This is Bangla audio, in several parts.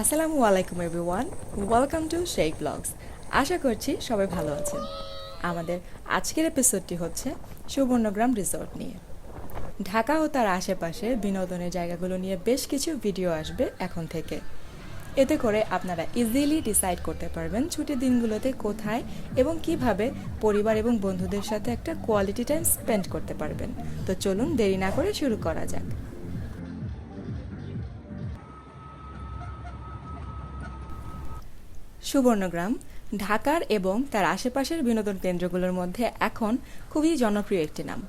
আসসালামু আলাইকুম everyone, welcome to Sheikh blogs. আশা করছি সবাই ভালো আছেন। আমাদের আজকের এপিসোডটি হচ্ছে সুবর্ণগ্রাম রিসর্ট নিয়ে। ঢাকা ও তার আশেপাশে বিনোদনের জায়গাগুলো নিয়ে বেশ কিছু ভিডিও আসবে এখন থেকে। এতে করে আপনারা ইজিলি ডিসাইড করতে পারবেন ছুটির দিনগুলোতে কোথায় এবং কীভাবে পরিবার এবং বন্ধুদের সাথে একটা কোয়ালিটি টাইম স্পেন্ড করতে পারবেন। তো চলুন দেরি না করে শুরু করা যাক। সুবর্ণগ্রাম, ঢাকার এবং তার আশেপাশের বিনোদন কেন্দ্রগুলোর মধ্যে এখন খুবই জনপ্রিয় একটি নাম।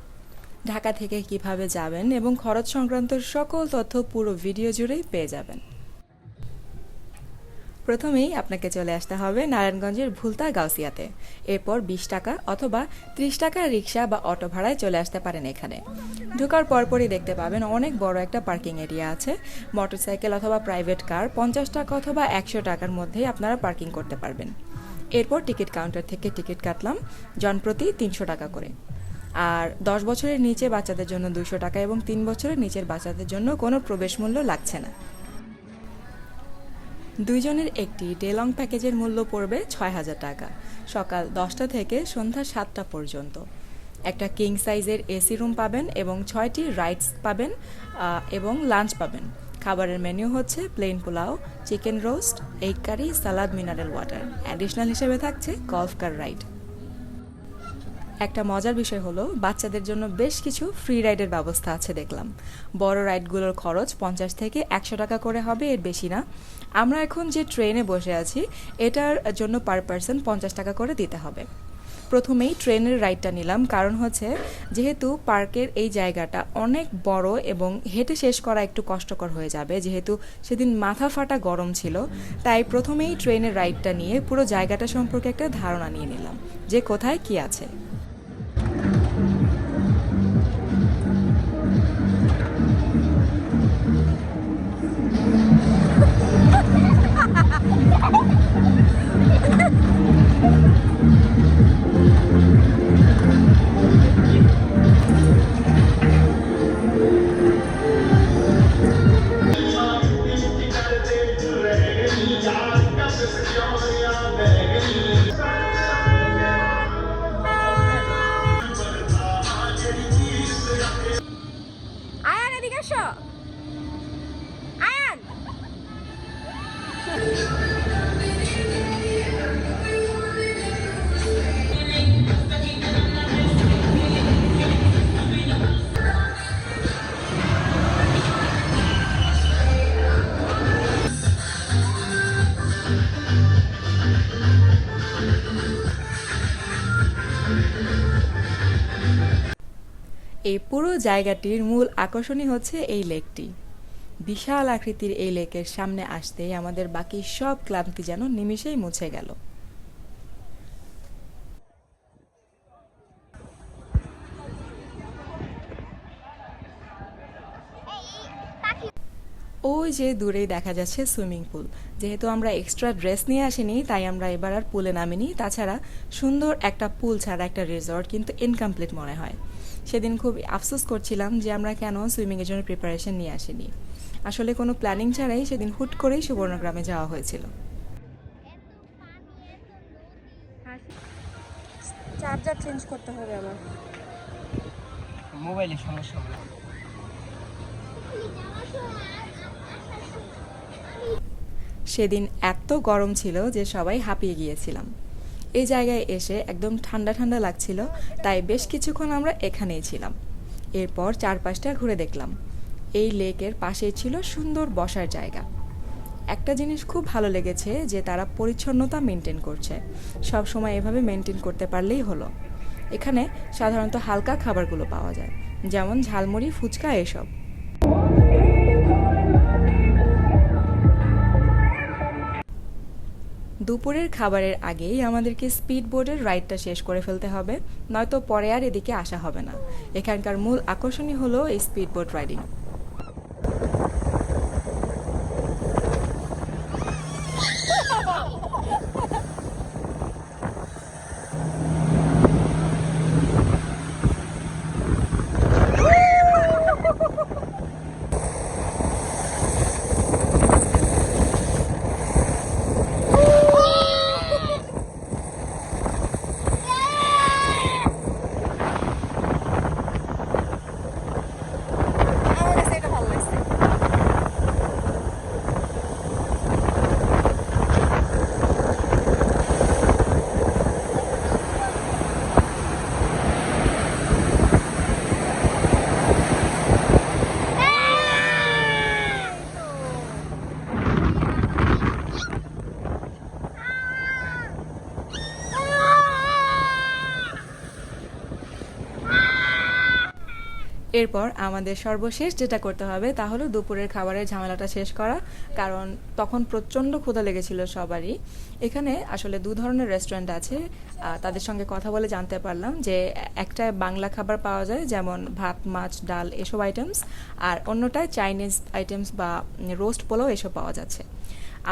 ঢাকা থেকে কীভাবে যাবেন এবং খরচ সংক্রান্ত সকল তথ্য পুরো ভিডিও জুড়েই পেয়ে যাবেন। প্রথমেই আপনাকে চলে আসতে হবে নারায়ণগঞ্জের ভুলতা গাউসিয়াতে। এরপর বিশ টাকা অথবা ত্রিশ টাকার রিক্সা বা অটো ভাড়ায় চলে আসতে পারেন এখানে। ঢোকার পরপরই দেখতে পাবেন অনেক বড় একটা পার্কিং এরিয়া আছে। মোটরসাইকেল অথবা প্রাইভেট কার পঞ্চাশ টাকা অথবা একশো টাকার মধ্যেই আপনারা পার্কিং করতে পারবেন। এরপর টিকিট কাউন্টার থেকে টিকিট কাটলাম জনপ্রতি তিনশো টাকা করে। আর দশ বছরের নিচে বাচ্চাদের জন্য দুশো টাকা এবং তিন বছরের নিচের বাচ্চাদের জন্য কোনো প্রবেশ মূল্য লাগছে না। দুইজনের একটি ডেলং প্যাকেজের মূল্য পড়বে ছয় হাজার টাকা। সকাল দশটা থেকে সন্ধ্যা সাতটা পর্যন্ত। একটা কিং সাইজের এসি রুম পাবেন এবং ছয়টি রাইডস পাবেন এবং লাঞ্চ পাবেন। খাবারের মেনু হচ্ছে plain pulao chicken roast egg curry salad mineral water additional হিসেবে থাকছে গলফ কার রাইড একটা মজার বিষয় হলো, বাচ্চাদের জন্য বেশ কিছু ফ্রি রাইডের ব্যবস্থা আছে দেখলাম। বড় রাইডগুলোর খরচ পঞ্চাশ থেকে একশো টাকা করে হবে, এর বেশি না। আমরা এখন যে ট্রেনে বসে আছি, এটার জন্য পার পার্সন পঞ্চাশ টাকা করে দিতে হবে। প্রথমেই ট্রেনের রাইডটা নিলাম, কারণ হচ্ছে যেহেতু পার্কের এই জায়গাটা অনেক বড় এবং হেঁটে শেষ করা একটু কষ্টকর হয়ে যাবে, যেহেতু সেদিন মাথা ফাটা গরম ছিল, তাই প্রথমেই ট্রেনের রাইডটা নিয়ে পুরো জায়গাটা সম্পর্কে একটা ধারণা নিয়ে নিলাম, যে কোথায় কি আছে। এই পুরো জায়গাটির মূল আকর্ষণই হচ্ছে এই লেকটি। বিশাল আকৃতির এই লেকের সামনে আসতেই আমাদের বাকি সব ক্লান্তি যেন নিমিষেই মুছে গেল। ওই যে দূরেই দেখা যাচ্ছে সুইমিং পুল। যেহেতু আমরা এক্সট্রা ড্রেস নিয়ে আসিনি, তাই আমরা এবার আর পুলে নামিনি। তাছাড়া সুন্দর একটা পুল ছাড়া একটা রিসর্ট কিন্তু ইনকমপ্লিট মনে হয়। সেদিন খুব আফসোস করছিলাম যে আমরা কেন সুইমিংয়ের জন্য প্রিপারেশন নিয়ে আসিনি। আসলে কোনো প্ল্যানিং ছাড়াই সেদিন হুট করেই সুবর্ণগ্রামে যাওয়া হয়েছিল। চার্জার চেঞ্জ করতে হবে আমার মোবাইলের সমস্যা হবে। সেদিন এত গরম ছিল যে সবাই হাঁপিয়ে গিয়েছিলাম। এই জায়গায় এসে একদম ঠান্ডা ঠান্ডা লাগছিল, তাই বেশ কিছুক্ষণ আমরা এখানেই ছিলাম। এরপর চারপাশটা ঘুরে দেখলাম। এই লেকের পাশেই ছিল সুন্দর বসার জায়গা। একটা জিনিস খুব ভালো লেগেছে যে তারা পরিচ্ছন্নতা মেনটেন করছে। সব সময় এভাবে মেনটেন করতে পারলেই হলো। এখানে সাধারণত হালকা খাবারগুলো পাওয়া যায়, যেমন ঝালমুড়ি, ফুচকা, এসব। দুপুরের খাবারের আগেই আমাদেরকে স্পিড বোর্ডের রাইডটা শেষ করে ফেলতে হবে, নয়তো পরে আর এদিকে আসা হবে না। এখানকার মূল আকর্ষণই হলো এই স্পিড বোর্ড রাইডিং। এরপর আমাদের সর্বশেষ যেটা করতে হবে তা হলো দুপুরের খাবারের ঝামেলাটা শেষ করা, কারণ তখন প্রচণ্ড ক্ষুধা লেগেছিল সবারই। এখানে আসলে দু ধরনের রেস্টুরেন্ট আছে তাদের সঙ্গে কথা বলে জানতে পারলাম যে একটা বাংলা খাবার পাওয়া যায়, যেমন ভাত, মাছ, ডাল এসব আইটেমস আর অন্যটায় চাইনিজ আইটেমস বা রোস্ট পোলাও এসব পাওয়া যাচ্ছে।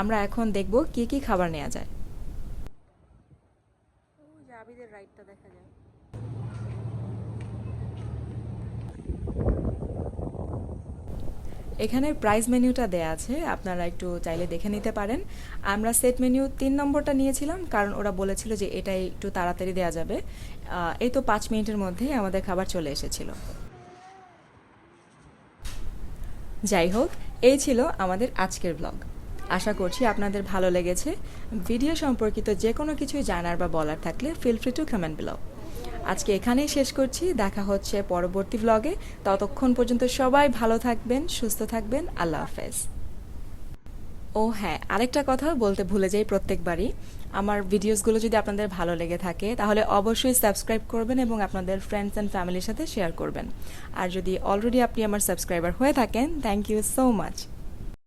আমরা এখন দেখব কি কি খাবার নেওয়া যায় আবিদের রাইডটা দেখা যায় এখানে প্রাইস মেনুটা দেয়া আছে, আপনারা একটু চাইলে দেখে নিতে পারেন। আমরা সেট মেনু তিন নম্বরটা নিয়েছিলাম, কারণ ওরা বলেছিল যে এটা একটু তাড়াতাড়ি দেওয়া যাবে। এই তো পাঁচ মিনিটের মধ্যেই আমাদের খাবার চলে এসেছিল। যাই হোক, এই ছিল আমাদের আজকের ব্লগ আশা করছি আপনাদের ভালো লেগেছে। ভিডিও সম্পর্কিত যে কোনো কিছুই জানার বা বলার থাকলে feel free to comment below আজকে এখানেই শেষ করছি। দেখা হচ্ছে পরবর্তী ব্লগে ততক্ষণ পর্যন্ত সবাই ভালো থাকবেন, সুস্থ থাকবেন। আল্লাহ হাফেজ। ও হ্যাঁ আরেকটা কথা বলতে ভুলে যাই প্রত্যেকবারই। আমার ভিডিওসগুলো যদি আপনাদের ভালো লেগে থাকে, তাহলে অবশ্যই সাবস্ক্রাইব করবেন এবং আপনাদের ফ্রেন্ডস অ্যান্ড ফ্যামিলির সাথে শেয়ার করবেন। আর যদি অলরেডি আপনি আমার সাবস্ক্রাইবার হয়ে থাকেন থ্যাংক ইউ সো মাচ